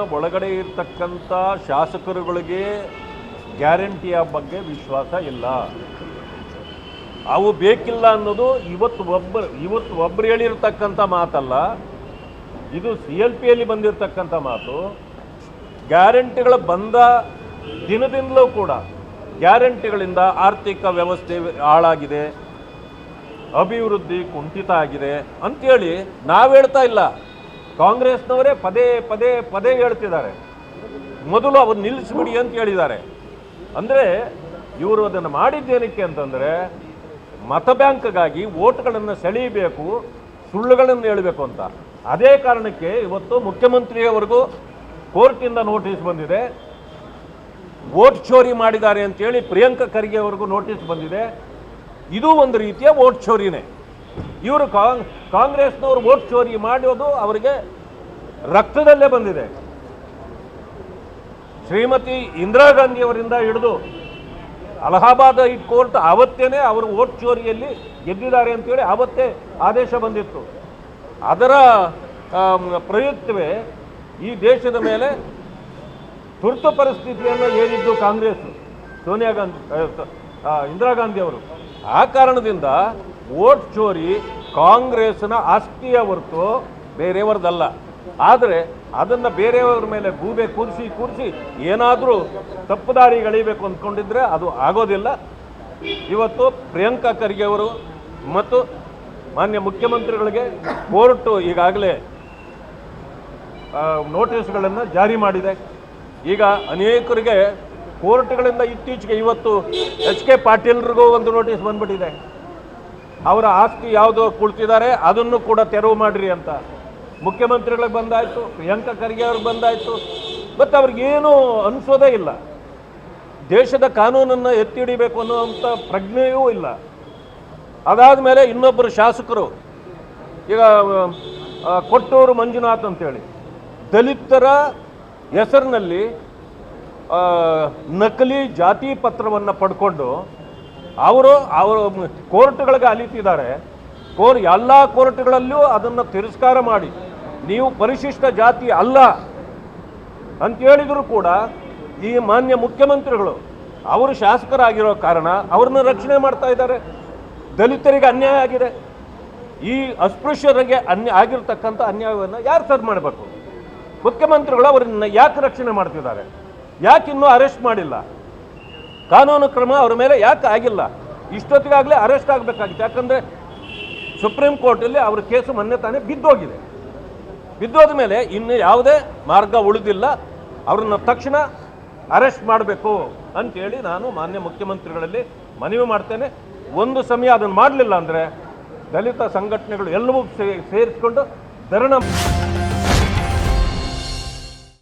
ಒಳಗಡೆ ಇರ್ತಕ್ಕಂಥ ಶಾಸಕರುಗಳಿಗೆ ಗ್ಯಾರಂಟಿಯ ಬಗ್ಗೆ ವಿಶ್ವಾಸ ಇಲ್ಲ. ಅವು ಬೇಕಿಲ್ಲ ಅನ್ನೋದು ಇವತ್ತು ಒಬ್ಬರು ಇವತ್ತು ಒಬ್ಬರು ಹೇಳಿರ್ತಕ್ಕಂಥ ಮಾತಲ್ಲ, ಇದು ಸಿ ಎಲ್ ಪಿಯಲ್ಲಿ ಬಂದಿರತಕ್ಕಂಥ ಮಾತು. ಗ್ಯಾರಂಟಿಗಳು ಬಂದ ದಿನದಿಂದಲೂ ಕೂಡ ಗ್ಯಾರಂಟಿಗಳಿಂದ ಆರ್ಥಿಕ ವ್ಯವಸ್ಥೆ ಹಾಳಾಗಿದೆ, ಅಭಿವೃದ್ಧಿ ಕುಂಠಿತ ಆಗಿದೆ ಅಂತೇಳಿ ನಾವು ಹೇಳ್ತಾ ಇಲ್ಲ. ಕಾಂಗ್ರೆಸ್ನವರೇ ಪದೇ ಪದೇ ಪದೇ ಹೇಳ್ತಿದ್ದಾರೆ. ಮೊದಲು ಅವ್ರು ನಿಲ್ಲಿಸ್ಬಿಡಿ ಅಂತ ಹೇಳಿದ್ದಾರೆ. ಅಂದರೆ ಇವರು ಅದನ್ನು ಮಾಡಿದ್ದೇನಕ್ಕೆ ಅಂತಂದರೆ ಮತ ಬ್ಯಾಂಕ್ಗಾಗಿ ಓಟ್ಗಳನ್ನು ಸೆಳೀಬೇಕು, ಸುಳ್ಳುಗಳನ್ನು ಹೇಳಬೇಕು ಅಂತ. ಅದೇ ಕಾರಣಕ್ಕೆ ಇವತ್ತು ಮುಖ್ಯಮಂತ್ರಿಯವರೆಗೂ ಕೋರ್ಟಿಂದ ನೋಟಿಸ್ ಬಂದಿದೆ. ವೋಟ್ ಚೋರಿ ಮಾಡಿದ್ದಾರೆ ಅಂತೇಳಿ ಪ್ರಿಯಾಂಕ ಖರ್ಗೆ ಅವ್ರಿಗೂ ನೋಟಿಸ್ ಬಂದಿದೆ. ಇದು ಒಂದು ರೀತಿಯ ವೋಟ್ ಚೋರಿನೇ. ಇವರು ಕಾಂಗ್, ಕಾಂಗ್ರೆಸ್ನವರು ಓಟ್ ಚೋರಿ ಮಾಡೋದು ಅವರಿಗೆ ರಕ್ತದಲ್ಲೇ ಬಂದಿದೆ. ಶ್ರೀಮತಿ ಇಂದಿರಾ ಗಾಂಧಿ ಅವರಿಂದ ಹಿಡಿದು ಅಲಹಾಬಾದ್ ಕೋರ್ಟ್ ಆವತ್ತೇನೆ ಅವರು ವೋಟ್ ಚೋರಿಯಲ್ಲಿ ಗೆದ್ದಿದ್ದಾರೆ ಅಂತೇಳಿ ಆವತ್ತೇ ಆದೇಶ ಬಂದಿತ್ತು. ಅದರ ಪ್ರಯುಕ್ತವೇ ಈ ದೇಶದ ಮೇಲೆ ತುರ್ತು ಪರಿಸ್ಥಿತಿಯನ್ನು ಹೇಳಿದ್ದು ಕಾಂಗ್ರೆಸ್, ಸೋನಿಯಾ ಗಾಂಧಿ ಇಂದಿರಾ ಗಾಂಧಿ ಅವರು. ಆ ಕಾರಣದಿಂದ ವೋಟ್ ಚೋರಿ ಕಾಂಗ್ರೆಸ್ನ ಆಸ್ತಿಯ ಹೊರತು ಬೇರೆಯವರದಲ್ಲ. ಆದರೆ ಅದನ್ನು ಬೇರೆಯವ್ರ ಮೇಲೆ ಗೂಬೆ ಕೂರಿಸಿ ಕೂರಿಸಿ ಏನಾದರೂ ತಪ್ಪು ದಾರಿಗಳಿಬೇಕು ಅಂದ್ಕೊಂಡಿದ್ರೆ ಅದು ಆಗೋದಿಲ್ಲ. ಇವತ್ತು ಪ್ರಿಯಾಂಕಾ ಖರ್ಗೆ ಅವರು ಮತ್ತು ಮಾನ್ಯ ಮುಖ್ಯಮಂತ್ರಿಗಳಿಗೆ ಕೋರ್ಟು ಈಗಾಗಲೇ ನೋಟಿಸ್ಗಳನ್ನು ಜಾರಿ ಮಾಡಿದೆ. ಈಗ ಅನೇಕರಿಗೆ ಕೋರ್ಟ್ಗಳಿಂದ ಇತ್ತೀಚೆಗೆ ಇವತ್ತು ಎಚ್ ಕೆ ಪಾಟೀಲ್ರಿಗೂ ಒಂದು ನೋಟಿಸ್ ಬಂದ್ಬಿಟ್ಟಿದೆ. ಅವರ ಆಸ್ತಿ ಯಾವುದೋ ಕುಳಿತಿದ್ದಾರೆ, ಅದನ್ನು ಕೂಡ ತೆರವು ಮಾಡಿರಿ ಅಂತ. ಮುಖ್ಯಮಂತ್ರಿಗಳಿಗೆ ಬಂದಾಯಿತು, ಪ್ರಿಯಾಂಕಾ ಖರ್ಗೆ ಅವ್ರಿಗೆ ಬಂದಾಯಿತು. ಮತ್ತು ಅವ್ರಿಗೇನು ಅನಿಸೋದೇ ಇಲ್ಲ. ದೇಶದ ಕಾನೂನನ್ನು ಎತ್ತಿ ಹಿಡಿಬೇಕು ಅನ್ನುವಂಥ ಪ್ರಜ್ಞೆಯೂ ಇಲ್ಲ. ಅದಾದ ಮೇಲೆ ಇನ್ನೊಬ್ಬರು ಶಾಸಕರು, ಈಗ ಕೊಟ್ಟೂರು ಮಂಜುನಾಥ್ ಅಂತೇಳಿ. ದಲಿತರ ಹೆಸರಿನಲ್ಲಿ ನಕಲಿ ಜಾತಿ ಪತ್ರವನ್ನು ಪಡ್ಕೊಂಡು ಅವರು ಅವರು ಕೋರ್ಟ್ಗಳಿಗೆ ಅಲಿತಿದ್ದಾರೆ. ಕೋರ್, ಎಲ್ಲ ಕೋರ್ಟ್ಗಳಲ್ಲೂ ಅದನ್ನು ತಿರಸ್ಕಾರ ಮಾಡಿ. ನೀವು ಪರಿಶಿಷ್ಟ ಜಾತಿ ಅಲ್ಲ ಅಂತ ಹೇಳಿದ್ರು ಕೂಡ ಈ ಮಾನ್ಯ ಮುಖ್ಯಮಂತ್ರಿಗಳು, ಅವರು ಶಾಸಕರಾಗಿರೋ ಕಾರಣ ಅವ್ರನ್ನ ರಕ್ಷಣೆ ಮಾಡ್ತಾ ಇದ್ದಾರೆ. ದಲಿತರಿಗೆ ಅನ್ಯಾಯ ಆಗಿದೆ. ಈ ಅಸ್ಪೃಶ್ಯರಿಗೆ ಅನ್ಯ, ಆಗಿರ್ತಕ್ಕಂಥ ಅನ್ಯಾಯವನ್ನು ಯಾರು ಸರ್ ಮಾಡಬೇಕು? ಮುಖ್ಯಮಂತ್ರಿಗಳು ಅವರನ್ನ ಯಾಕೆ ರಕ್ಷಣೆ ಮಾಡ್ತಿದ್ದಾರೆ? ಯಾಕೆ ಇನ್ನೂ ಅರೆಸ್ಟ್ ಮಾಡಿಲ್ಲ? ಕಾನೂನು ಕ್ರಮ ಅವರ ಮೇಲೆ ಯಾಕೆ ಆಗಿಲ್ಲ? ಇಷ್ಟೊತ್ತಿಗಾಗಲೇ ಅರೆಸ್ಟ್ ಆಗಬೇಕಾಗಿತ್ತು. ಯಾಕಂದರೆ ಸುಪ್ರೀಂ ಕೋರ್ಟಲ್ಲಿ ಅವರ ಕೇಸು ಮೊನ್ನೆ ತಾನೇ ಬಿದ್ದೋಗಿದೆ. ಬಿದ್ದೋದ ಮೇಲೆ ಇನ್ನು ಯಾವುದೇ ಮಾರ್ಗ ಉಳಿದಿಲ್ಲ. ಅವ್ರನ್ನ ತಕ್ಷಣ ಅರೆಸ್ಟ್ ಮಾಡಬೇಕು ಅಂತೇಳಿ ನಾನು ಮಾನ್ಯ ಮುಖ್ಯಮಂತ್ರಿಗಳಲ್ಲಿ ಮನವಿ ಮಾಡ್ತೇನೆ. ಒಂದು ಸಮಯ ಅದನ್ನು ಮಾಡಲಿಲ್ಲ ಅಂದರೆ ದಲಿತ ಸಂಘಟನೆಗಳು ಎಲ್ಲವೂ ಸೇರಿಸಿಕೊಂಡು ಧರಣ